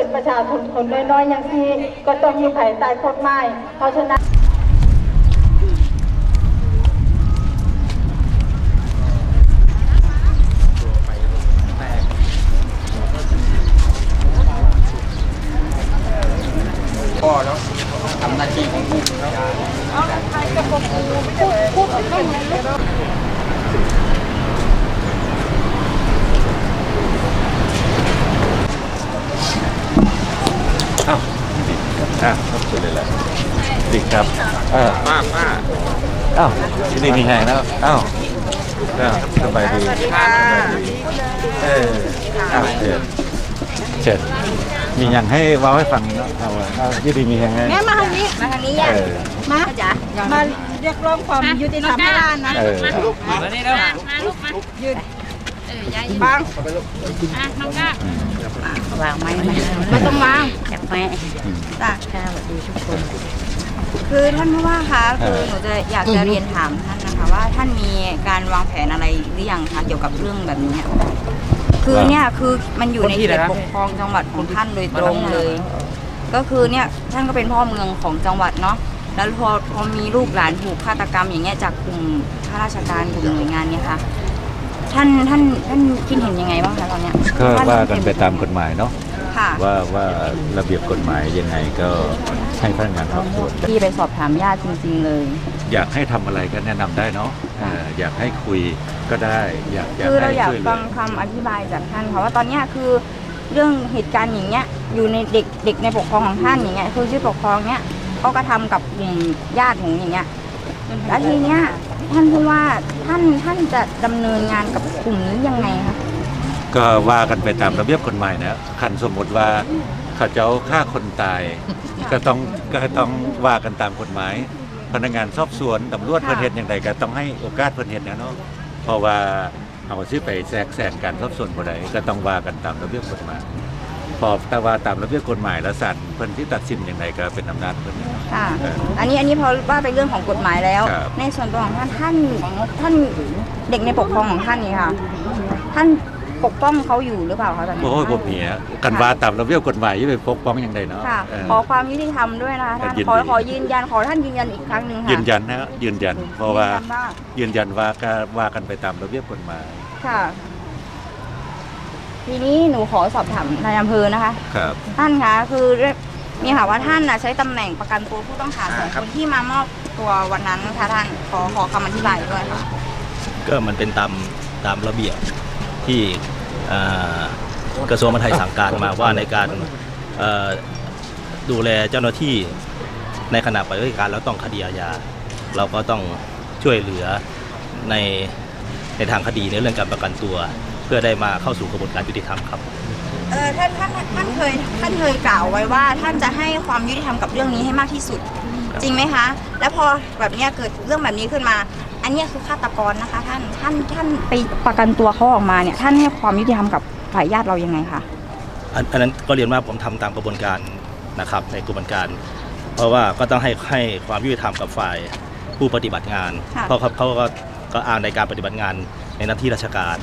เป็นประชาชนคนน้อยๆอย่างที่ก็ต้องอยู่ภายใต้กฎหมายเพราะฉะนั้นก็แล้วทำหน้าที่ของผู้แล้ว อ้าวอะขอบคุณเลยแหละดีครับเออป้าป้าอ้าวที่นี่มีแหงแล้วอ้าวอ้าวสบายดีสบายดีเอออ้าวเชิญเชิญมีอย่างให้เว้าให้ฟังเนาะเอาว่าอ้าวยี่ดีมีแหงไงแม่มาทางนี้มาทางนี้ย่าเออมาจ้ะมาเรียกร้องความยุติธรรมให้ร้านนะเออมานี่แล้ว มาลูกมายืน เออยายยืนบางอะน้องก้าวางไหมไม่ต้องวางแอบแม่จ้ะค่ะสวัสดีทุกคนคือท่านผู้ว่าคะคือหนูจะอยากจะเรียนถามท่านนะคะว่าท่านมีการวางแผนอะไรหรือยังคะเกี่ยวกับเรื่องแบบนี้อะคือเนี่ยคือมันอยู่ในเขตปกครองจังหวัดของท่านโดยตรงเลย ก็คือเนี่ยท่านก็เป็นพ่อเมืองของจังหวัดเนาะแล้วพอพอมีลูกหลานถูกฆาตกรรมอย่างเงี้ยจากกลุ่มข้าราชการกลุ่มหน่วยงานเนี่ยค่ะ ท่านท่านท่านคิดเห็นยังไงบ้างคะตอนเนี้ยก็ว่ากันไปตามกฎหมายเนาะค่ะ ว่าว่าระเบียบกฎหมายยังไงก็ให้พนักงานสอบสวนที่ไปสอบถามญาติจริง ๆ เลย อยากให้ทำอะไรก็แนะนำได้เนาะเอออยากให้คุยก็ได้ อยากอยากคือเราให้อยากช่วยเหลืฟัองคำอธิบายจากท่านค่ะว่าตอนเนี้ยคือเรื่องเหตุการณ์อย่างเงี้ยอยู่ในเด็กเด็กในปกครองของท่านอย่างเงี้ยคือชื่อปกครองเนี้ยเขากระทำกับกลุ่มญาติของอย่างเงี้ยแล้วทีเนี้ย ท่านผู้ว่าท่านท่านจะดำเนินงานกับกลุ่มนี้ยังไงคะก็ว่ากันไปตามระเบียบกฎหมายนะคันสมมติว่าเขาเจ้าฆ่าคนตาย ก็ต้องก็ต้องว่ากันตามกฎหมาย พนักงานสอบสวนตำรวจเพิ่นเฮ็ดอย่างไรก็ต้องให้โอกาสเพิ่นเฮ็ดนะเนาะเพราะว่าเอาสิไปแทรกแซงการสอบสวนบ่ได้ก็ต้องว่ากันตามระเบียบกฎหมาย พอแต่ว่าตามระเบียบกฎหมายแล้วศาลเพิ่นที่ตัดสินอย่างไรก็เป็นอำนาจเพิ่นนะค่ะ เอออันนี้อันนี้พอว่าไปเรื่องของกฎหมายแล้ว ครับ ในส่วนตัวของท่านท่านท่านเด็กในปกครองของท่านนี่ค่ะ ท่านปกป้องเขาอยู่หรือเปล่าคะตอนนี้โอ้ยบ่มีอะกันว่าตามระเบียบกฎหมายอยู่ไปปกป้องอย่างไรเนาะค่ะ เออ ขอความยุติธรรมด้วยนะคะท่านยินดี ขอขอยืนยันขอท่านยืนยันอีกครั้งหนึ่งค่ะยืนยันนะยืนยัน เพราะว่ายืนยันว่ายืนยันว่าก็ว่ากันไปตามระเบียบกฎหมาย ค่ะ ทีนี้หนูขอสอบถามนายอำเภอนะคะ ครับ ท่านคะคือเรื่องมีค่ะว่าท่านน่ะใช้ตำแหน่งประกันตัวผู้ต้องหาสองคนที่มามอบตัววันนั้นนะคะท่านขอขอคำอธิบายด้วยค่ะ ก็มันเป็นตามตามระเบียบที่เอ่อกระทรวงมหาดไทยสั่งการมาว่าในการเอ่อดูแลเจ้าหน้าที่ในขณะปฏิบัติการแล้วต้องคดีอาญาเราก็ต้องช่วยเหลือในในทางคดีในเรื่องการประกันตัวเพื่อได้มาเข้าสู่กระบวนการยุติธรรมครับเออท่านท่านท่านเคยท่านเคยกล่าวไว้ว่า ท่านจะให้ความยุติธรรมกับเรื่องนี้ให้มากที่สุด จริงไหมคะ แล้วพอแบบเนี้ยเกิดเรื่องแบบนี้ขึ้นมา อันเนี้ยคือฆาตกรนะคะ ท่านท่านท่านไปประกันตัวเขาออกมาเนี่ยท่านให้ความยุติธรรมกับฝ่ายญาติเรายังไงคะอันอันนั้นก็เรียนว่าผมทำตามกระบวนการนะครับในกระบวนการ เพราะว่าก็ต้องให้ให้ความยุติธรรมกับฝ่ายผู้ปฏิบัติงานค่ะเพราะเขาเขาก็ก็อ้างในการปฏิบัติงานในหน้าที่ราชการ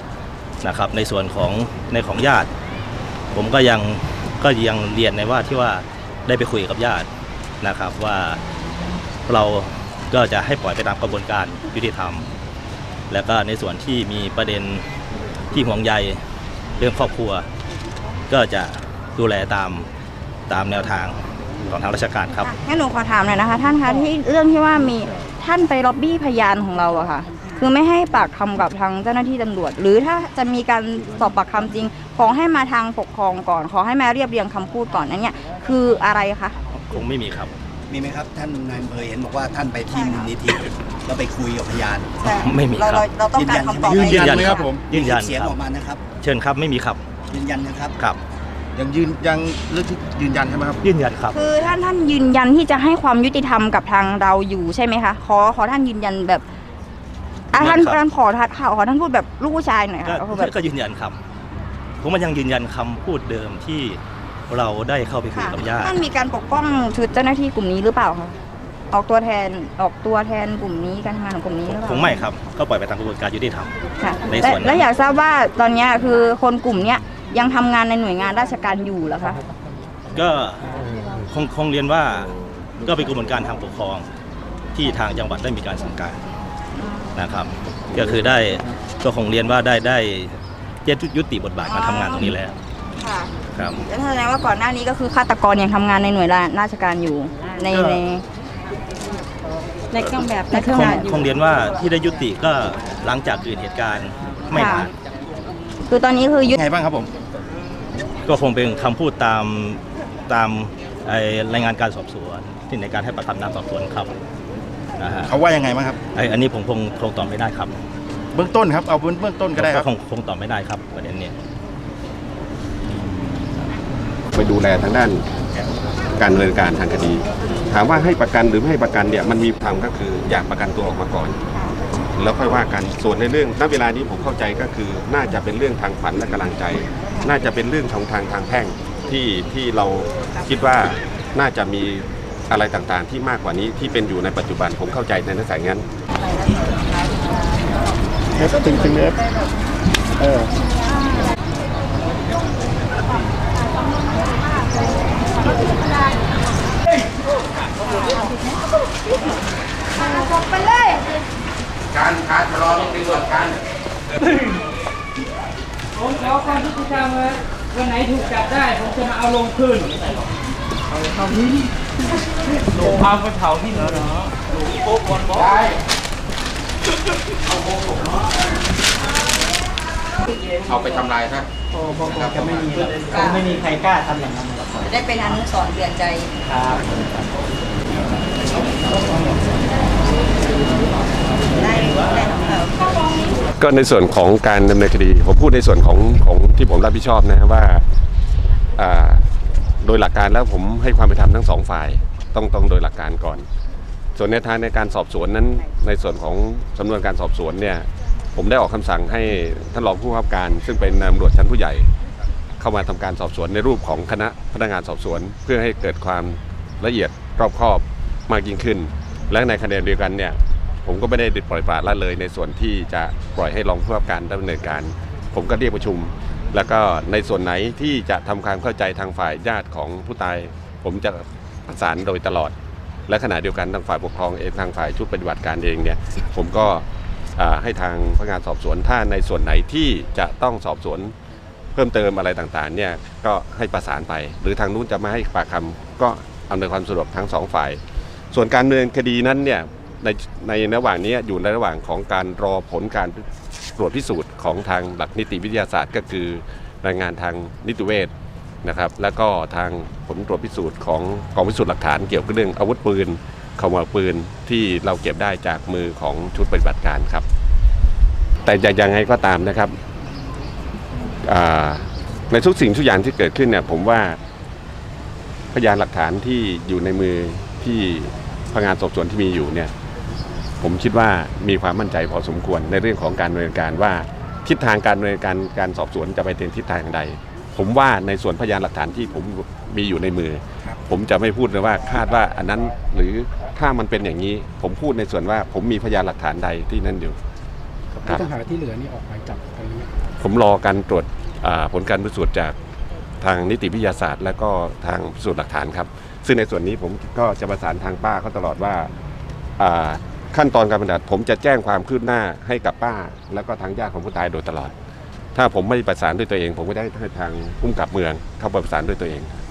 นะครับในส่วนของในของญาติ ผมก็ยังก็ยังเรียนในว่าที่ว่าได้ไปคุยกับญาตินะครับว่าเราก็จะให้ปล่อยไปตามกระบวนการยุติธรรม แล้วก็ในส่วนที่มีประเด็นที่ห่วงใยเรื่องครอบครัว ก็จะดูแลตามตามแนวทางของทางราชการครับงั้นหนูขอถามหน่อยนะคะ ท่านคะที่เรื่องที่ว่ามีท่านไปล็อบบี้พยานของเราอะค่ะ คือไม่ให้ปากคำกับทางเจ้าหน้าที่ตำรวจ หรือถ้าจะมีการสอบปากคำจริง ขอให้มาทางปกครองก่อน ขอให้มาเรียบเรียงคำพูดก่อนนั่นเนี่ยคืออะไรคะคงไม่มีครับ มีไหมครับท่านนายอำเภอเห็นบอกว่าท่านไปที่มูลนิธิแล้วไปคุยกับพยานไม่มีครับเราเราต้องการคำตอบยืนยันใไหมครับผมยืนยันเสียงครับออกมานะครับ เชิญครับไม่มีครับ ยืนยันนะครับครับยังยืนยังเรื่องที่ยืนยันใช่ไหมครับยืนยันครับ คือท่านท่านยืนยันที่จะให้ความยุติธรรมกับทางเราอยู่ใช่ไหมคะขอขอท่านยืนยันแบบ อะท่านครับท่านขอท่านขอท่านพูดแบบลูกผู้ชายหน่อยก็ค่ะก็คือแบบ ก็ยืนยันครับผมมันยังยืนยันคำพูดเดิมที่เราได้เข้าไปคุยค่ะกับญาติ ท่านมีการปกป้องชุดเจ้าหน้าที่กลุ่มนี้หรือเปล่าคะออกตัวแทนออกตัวแทนกลุ่มนี้การทำงานของกลุ่มนี้หรือเปล่าคงไม่ครับ ก็ปล่อยไปตามกระบวนการยุติธรรม ค่ะในและส่วนนั้น และอยากทราบว่าตอนเนี้ยคือคนกลุ่มเนี้ยยังทำงานในหน่วยงานราชการอยู่เหรอคะก็คงคงเรียนว่าก็เป็นกระบวนการทางปกครองที่ทางจังหวัดได้มีการสั่งการ นะครับ ก็คือได้ก็คงเรียนว่าได้ได้ยุติบทบาทการทำงานตรงนี้แล้วค่ะครับ แล้วแสดงว่าก่อนหน้านี้ก็คือฆาตกรยังทำงานในหน่วยราชการอยู่ในใน ในเครื่องแบบในเครื่องคงแบบอยู่ คงเรียนว่าที่ได้ยุติก็หลังจากเกิดเหตุการณ์ไม่นานคือตอนนี้คือยึดไงบ้างครับผม ก็คงเป็นคำพูดตามตามไอ้รายงานการสอบสวนที่ในการให้ประคำน้ำสอบสวนครับ นะฮะเขาว่ายังไงบ้างครับไอ้อันนี้ผมคงคงตอบไม่ได้ครับเบื้องต้นครับเอาเบื้องต้นก็ได้ครับ คงคงตอบไม่ได้ครับประเด็นนี้ไปดูแลทางด้านการดำเนินการทางคดี ถามว่าให้ประกันหรือไม่ให้ประกันเนี่ยมันมีทางก็คืออยากประกันตัวออกมาก่อน แล้วค่อยว่ากันส่วนในเรื่องณเวลานี้ผมเข้าใจก็คือ น่าจะเป็นเรื่องทางฝันและกำลังใจ น่าจะเป็นเรื่องของทางทางแพ่งที่ที่เราคิดว่าน่าจะมี อะไรต่างๆ ที่มากกว่านี้ที่เป็นอยู่ในปัจจุบันผมเข้าใจในลักษณะงั้นถึงถึงเนื้อเออผมขอความยุติธรรมเลยวันไหนถูกจับได้ ผมจะมาเอาลงคืนเอาเผา ที่เอาไปเผาที่เหรอเนาะโป๊ะบอลบอลเอาไปทำลายซะโอ้บอกจะไม่มีหรอกไม่มีใครกล้าทำอย่างนั้นหรอกจะได้เป็นอนุสรณ์เตือนใจครับได้ได้เอ่อก็ในส่วนของการดำเนินคดี ผมพูดในส่วนของของที่ผมรับผิดชอบนะว่าอ่า โดยหลักการแล้วผมให้ความเป็นธรรมทั้งสองฝ่ายต้องต้องโดยหลักการก่อน ส่วนในทางในการสอบสวนนั้นในส่วนของสำนวนการสอบสวนเนี่ยผมได้ออกคำสั่งให้ท่านรองผู้กำกับการ ซึ่งเป็นตำรวจชั้นผู้ใหญ่ เข้ามาทำการสอบสวนในรูปของคณะพนักงานสอบสวน เพื่อให้เกิดความละเอียดรอบคอบมากยิ่งขึ้น และในคะแนนเดียวกันเนี่ยผมก็ไม่ได้ปล่อยปละละเลยในส่วนที่จะปล่อยให้รองผู้กำกับการดำเนินการ ผมก็เรียกประชุม แล้วก็ในส่วนไหนที่จะทำความเข้าใจทางฝ่ายญาติของผู้ตาย ผมจะประสานโดยตลอด และขณะเดียวกันทางฝ่ายปกครองเองทางฝ่ายชุดปฏิบัติการเองเนี่ยผมก็ให้ทางพนักงานสอบสวนถ้าในส่วนไหนที่จะต้องสอบสวนเพิ่มเติมอะไรต่างๆเนี่ยก็ให้ประสานไป หรือทางนู้นจะมาให้ปากคำก็อำนวยความสะดวกทั้งสองฝ่าย ส่วนการดำเนินคดีนั้นเนี่ยในในระหว่างนี้อยู่ในระหว่างของการรอผลการ ตรวจพิสูจน์ของทางหลักนิติวิทยาศาสตร์ ก็คือรายงานทางนิติเวชนะครับ แล้วก็ทางผลตรวจพิสูจน์ของกองพิสูจน์หลักฐานเกี่ยวกับเรื่องอาวุธปืนขม่าปืนที่เราเก็บได้จากมือของชุดปฏิบัติการครับ แต่จะยังไงก็ตามนะครับในทุกสิ่งทุกอย่างที่เกิดขึ้นเนี่ยผมว่าพยานหลักฐานที่อยู่ในมือที่พนักงานสอบสวนที่มีอยู่เนี่ย ผมคิดว่ามีความมั่นใจพอสมควรในเรื่องของการดำเนินการว่าทิศทางการดำเนินการการสอบสวนจะไปในทิศทางใด ผมว่าในส่วนพยานหลักฐานที่ผมมีอยู่ในมือ ผมจะไม่พูดเลยว่าคาดว่าอันนั้นหรือถ้ามันเป็นอย่างนี้ ผมพูดในส่วนว่าผมมีพยานหลักฐานใดที่นั่นอยู่ครับผู้ต้องหาที่เหลือนี่ออกหมายจับตรงนี้ผมรอการตรวจอ่าผลการพิสูจน์จากทางนิติวิทยาศาสตร์ และก็ทางพิสูจน์หลักฐานครับ ซึ่งในส่วนนี้ผมก็จะประสานทางป้าเขาตลอดว่าอ่า ขั้นตอนการปฏิบัติผมจะแจ้งความคืบหน้าให้กับป้า แล้วก็ทางญาติของผู้ตายโดยตลอด ถ้าผมไม่ประสานด้วยตัวเอง ผมก็ได้ให้ทางผู้กับเมืองเข้าประสานด้วยตัวเองค